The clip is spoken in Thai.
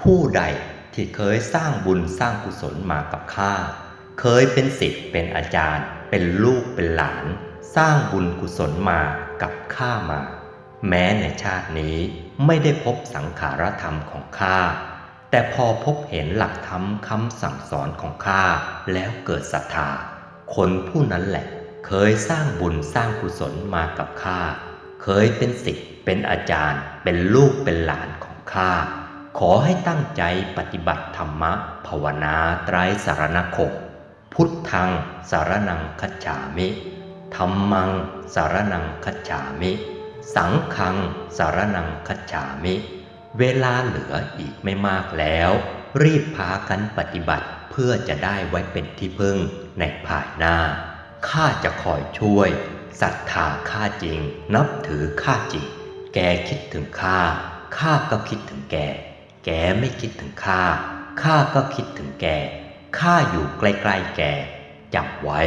ผู้ใดที่เคยสร้างบุญสร้างกุศลมากับข้า เคยเป็นศิษย์เป็นอาจารย์ เป็นลูกเป็นหลาน สร้างบุญกุศลมากับข้ามา แม้ในชาตินี้ไม่ได้พบสังขารธรรมของข้า แต่พอพบเห็นหลักธรรมคำสั่งสอนของข้าแล้วเกิดศรัทธา คนผู้นั้นแหละ เคยสร้างบุญสร้างกุศลมากับข้า เคยเป็นศิษย์เป็นอาจารย์ เป็นลูกเป็นหลานของข้า ขอให้ตั้งใจปฏิบัติธรรมะภาวนาไตรสารณคมพุทธังสารนังคัจฉามิธรรมังสารนังคัจฉามิ สังฆังสารนังคัจฉามิ เวลาเหลืออีกไม่มากแล้ว รีบพากันปฏิบัติเพื่อจะได้ไว้เป็นที่พึ่งในภายหน้าข้าจะคอยช่วยศรัทธาข้าจริง นับถือข้าจริง แกคิดถึงข้าข้าก็คิดถึงแก แกไม่คิดถึงข้า ข้าก็คิดถึงแก ข้าอยู่ใกล้ๆแก จับไว้